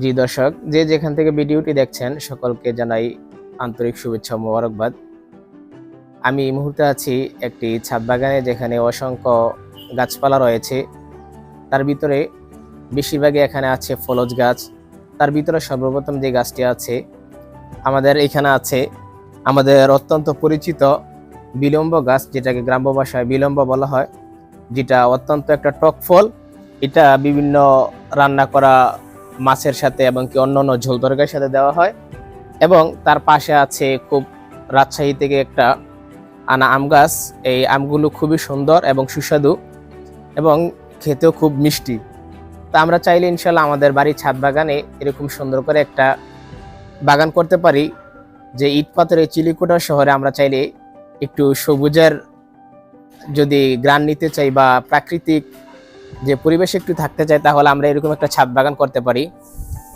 জি দর্শক, যে যেখান থেকে ভিডিওটি দেখছেন, সকলকে জানাই আন্তরিক শুভেচ্ছা মোবারকবাদ। আমি এই মুহূর্তে আছি একটি ছাদ বাগানে যেখানে অসংখ্য গাছপালা রয়েছে। তার ভিতরে বেশিরভাগই এখানে আছে ফলজ গাছ। তার ভিতরে সর্বপ্রথম যে গাছটি আছে, আমাদের এখানে আছে আমাদের অত্যন্ত পরিচিত বিলম্ব গাছ, যেটাকে গ্রাম্য ভাষায় বিলম্ব বলা হয়, যেটা অত্যন্ত একটা টক ফল। এটা বিভিন্ন রান্না করা মাছের সাথে এবং কি অন্য অন্য ঝোল তরকারির সাথে দেওয়া হয়। এবং তার পাশে আছে খুব রাজশাহী থেকে একটা আনা আম গাছ। এই আমগুলো খুবই সুন্দর এবং সুস্বাদু এবং খেতেও খুব মিষ্টি। তা আমরা চাইলে ইনশাল্লাহ আমাদের বাড়ির ছাদ বাগানে এরকম সুন্দর করে একটা বাগান করতে পারি, যে ইট পাথরের চিলিকোটা শহরে আমরা চাইলে একটু সবুজের যদি গ্রান নিতে চাই বা প্রাকৃতিক যে পরিবেশে একটু থাকতে চাই তাহলে আমরা এরকম একটা ছাদ বাগান করতে পারি।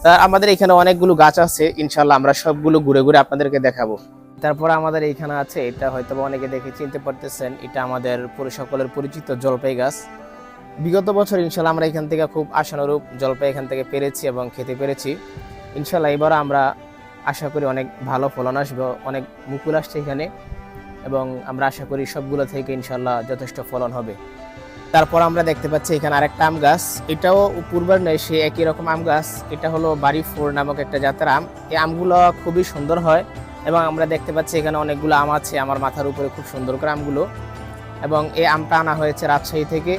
তা আমাদের এখানে অনেকগুলো গাছ আছে ইনশাল্লাহ আমরা সবগুলো ঘুরে ঘুরে আপনাদেরকে দেখাবো। তারপর আমাদের এইখানে আছে, এটা হয়তো অনেকে দেখে চিনতে পারতেছেন, এটা আমাদের পুরো সকলের পরিচিত জলপাই গাছ। বিগত বছর ইনশাল্লাহ আমরা এখান থেকে খুব আশানুরূপ জলপাই এখান থেকে পেরেছি এবং খেতে পেরেছি। ইনশাল্লাহ এবার আমরা আশা করি অনেক ভালো ফলন আসবে, অনেক মুকুল আসছে এখানে। এবং আমরা আশা করি সবগুলো থেকে ইনশাল্লাহ যথেষ্ট ফলন হবে। তারপর আমরা দেখতে পাচ্ছি এখানে আরেকটা আম গাছ। এটাও পূর্বের নয় সে একই রকম আম গাছ। এটা হলো বাড়ি ফোর নামক একটা জাতের আম। এই আমগুলো খুবই সুন্দর হয় এবং আমরা দেখতে পাচ্ছি এখানে অনেকগুলো আম আছে আমার মাথার উপরে খুব সুন্দর করে আমগুলো। এবং এই আমটা আনা হয়েছে রাজশাহী থেকে।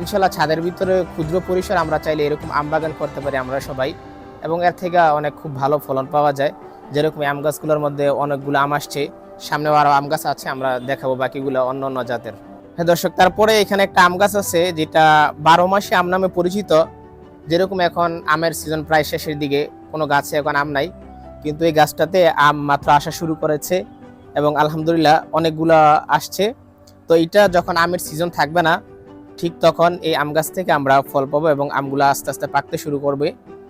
ইনশাল্লাহ ছাদের ভিতরে ক্ষুদ্র পরিসর, আমরা চাইলে এরকম আম বাগান করতে পারি আমরা সবাই। এবং এর থেকে অনেক খুব ভালো ফলন পাওয়া যায়। যেরকম আম গাছগুলোর মধ্যে অনেকগুলো আম আসছে, সামনেও আরও আম গাছ আছে, আমরা দেখাবো বাকিগুলো অন্য অন্য জাতের। হ্যাঁ দর্শক, তারপরে এখানে একটা আম গাছ আছে, যেটা বারো মাসে আম নামে পরিচিত। যেরকম এখন আমের সিজন প্রায় শেষের দিকে, কোনো গাছে এখন আম নাই। কিন্তু এই গাছটাতে আম মাত্র আসা শুরু করেছে এবং আলহামদুলিল্লাহ অনেকগুলো আসছে। তো এটা যখন আমের সিজন থাকবে না, ঠিক তখন এই আম গাছ থেকে আমরা ফল পাবো এবং আমগুলো আস্তে আস্তে পাকতে শুরু করবে।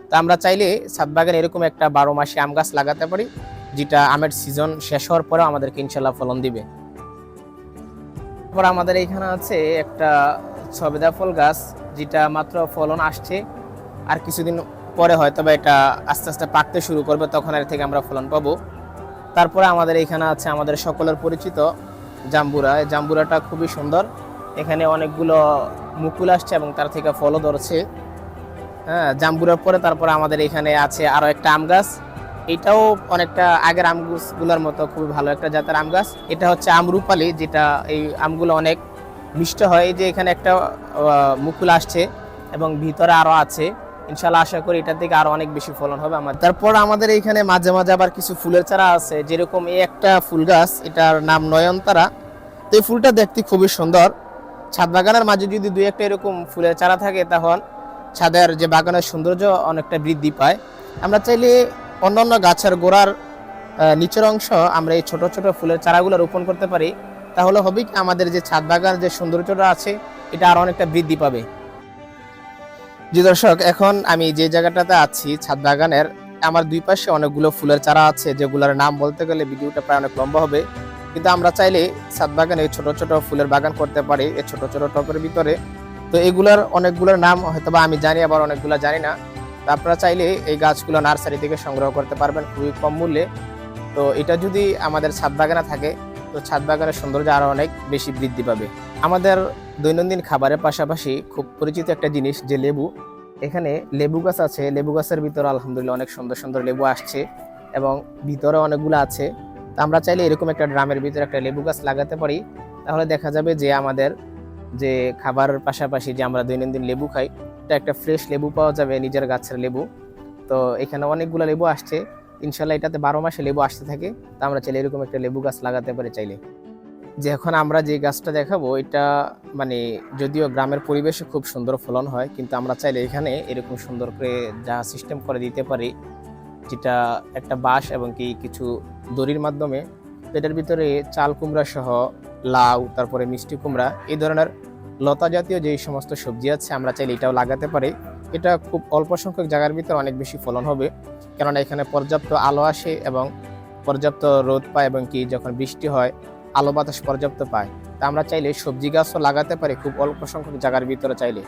তো আমরা চাইলে ছাদ বাগানে এরকম একটা বারো মাসে আম গাছ লাগাতে পারি, যেটা আমের সিজন শেষ হওয়ার পরেও আমাদেরকে ইনশাল্লাহ ফলন দিবে। তারপর আমাদের এখানে আছে একটা সবেদা ফল গাছ, যেটা মাত্র ফলন আসছে। আর কিছুদিন পরে হয়তো বা এটা আস্তে আস্তে পাকতে শুরু করবে, তখন এর থেকে আমরা ফলন পাবো। তারপরে আমাদের এখানে আছে আমাদের সকলের পরিচিত জাম্বুরা। এই জাম্বুরাটা খুবই সুন্দর। এখানে অনেকগুলো মুকুল আসছে এবং তার থেকে ফলও ধরছে। হ্যাঁ জাম্বুরার পরে তারপরে আমাদের এখানে আছে আরও একটা আম গাছ। এটাও অনেকটা আগের আম গাছগুলোর মতো খুবই ভালো একটা জাতের আম গাছ এটা হচ্ছে আমরুপালি যেটা এই আমগুলো অনেক মিষ্ট হয়। যে এখানে একটা মুকুল আসছে এবং ভিতরে আরও আছে। ইনশাল্লাহ আশা করি এটা থেকে আরও অনেক বেশি ফলন হবে আমার তারপর আমাদের এখানে মাঝে মাঝে আবার কিছু ফুলের চারা আছে। যেরকম এই একটা ফুল গাছ, এটার নাম নয়নতারা। তো এই ফুলটা দেখতে খুবই সুন্দর। ছাদ বাগানের মাঝে যদি দুই একটা এরকম ফুলের চারা থাকে, তখন ছাদের যে বাগানের সৌন্দর্য অনেকটা বৃদ্ধি পায়। আমরা চাইলে অন্যান্য গাছের গোড়ার নিচের অংশ আমরা এই ছোট ছোট ফুলের চারাগুলো রোপণ করতে পারি। তাহলে হবে কি, আমাদের যে ছাদ বাগান, যে সৌন্দর্যটা আছে, এটা আরও অনেকটা বৃদ্ধি পাবে। জি দর্শক, এখন আমি যে জায়গাটাতে আছি, ছাদ বাগানের, আমার দুই পাশে অনেকগুলো ফুলের চারা আছে, যেগুলোর নাম বলতে গেলে ভিডিওটা প্রায় অনেক লম্বা হবে। কিন্তু আমরা চাইলে ছাদ বাগানে ছোট ছোট ফুলের বাগান করতে পারি, এই ছোট ছোট টবের ভিতরে। তো এগুলার অনেকগুলোর নাম হয়তো বা আমি জানি, আবার অনেকগুলো জানি না। আপনারা চাইলে এই গাছগুলো নার্সারি থেকে সংগ্রহ করতে পারবেন, খুবই কম মূল্যে। তো এটা যদি আমাদের ছাদ বাগানে থাকে, তো ছাদ বাগানের সৌন্দর্য আরও অনেক বেশি বৃদ্ধি পাবে। আমাদের দৈনন্দিন খাবারের পাশাপাশি খুব পরিচিত একটা জিনিস, যে লেবু। এখানে লেবু গাছ আছে, লেবু গাছের ভিতরে আলহামদুলিল্লাহ অনেক সুন্দর সুন্দর লেবু আসছে এবং ভিতরে অনেকগুলো আছে। তো আমরা চাইলে এরকম একটা ড্রামের ভিতরে একটা লেবু গাছ লাগাতে পারি। তাহলে দেখা যাবে যে আমাদের যে খাবারের পাশাপাশি যে আমরা দৈনন্দিন লেবু খাই এটা একটা ফ্রেশ লেবু পাওয়া যাবে, নিজের গাছের লেবু। তো এখানে অনেকগুলো লেবু আসছে। ইনশাল্লাহ এটাতে বারো মাসে লেবু আসতে থাকে। তো আমরা চাইলে এরকম একটা লেবু গাছ লাগাতে পারি চাইলে। যে এখন আমরা যে গাছটা দেখাবো, এটা মানে যদিও গ্রামের পরিবেশে খুব সুন্দর ফলন হয়, কিন্তু আমরা চাইলে এখানে এরকম সুন্দর করে যা সিস্টেম করে দিতে পারি, যেটা একটা বাঁশ এবং কি কিছু দড়ির মাধ্যমে এটার ভিতরে চাল কুমড়া সহ, লাউ, তারপরে মিষ্টি কুমড়া, এই ধরনের লতা জাতীয় যেই সমস্ত সবজি আছে, আমরা চাইলে এটাও লাগাতে পারি। এটা খুব অল্প সংখ্যক জায়গার ভিতরে অনেক বেশি ফলন হবে। কেননা এখানে পর্যাপ্ত আলো আসে এবং পর্যাপ্ত রোদ পায় এবং কি যখন বৃষ্টি হয়, আলো বাতাস পর্যাপ্ত পায়। তা আমরা চাইলে সবজি গাছও লাগাতে পারি খুব অল্প সংখ্যক জায়গার ভিতরে চাইলে।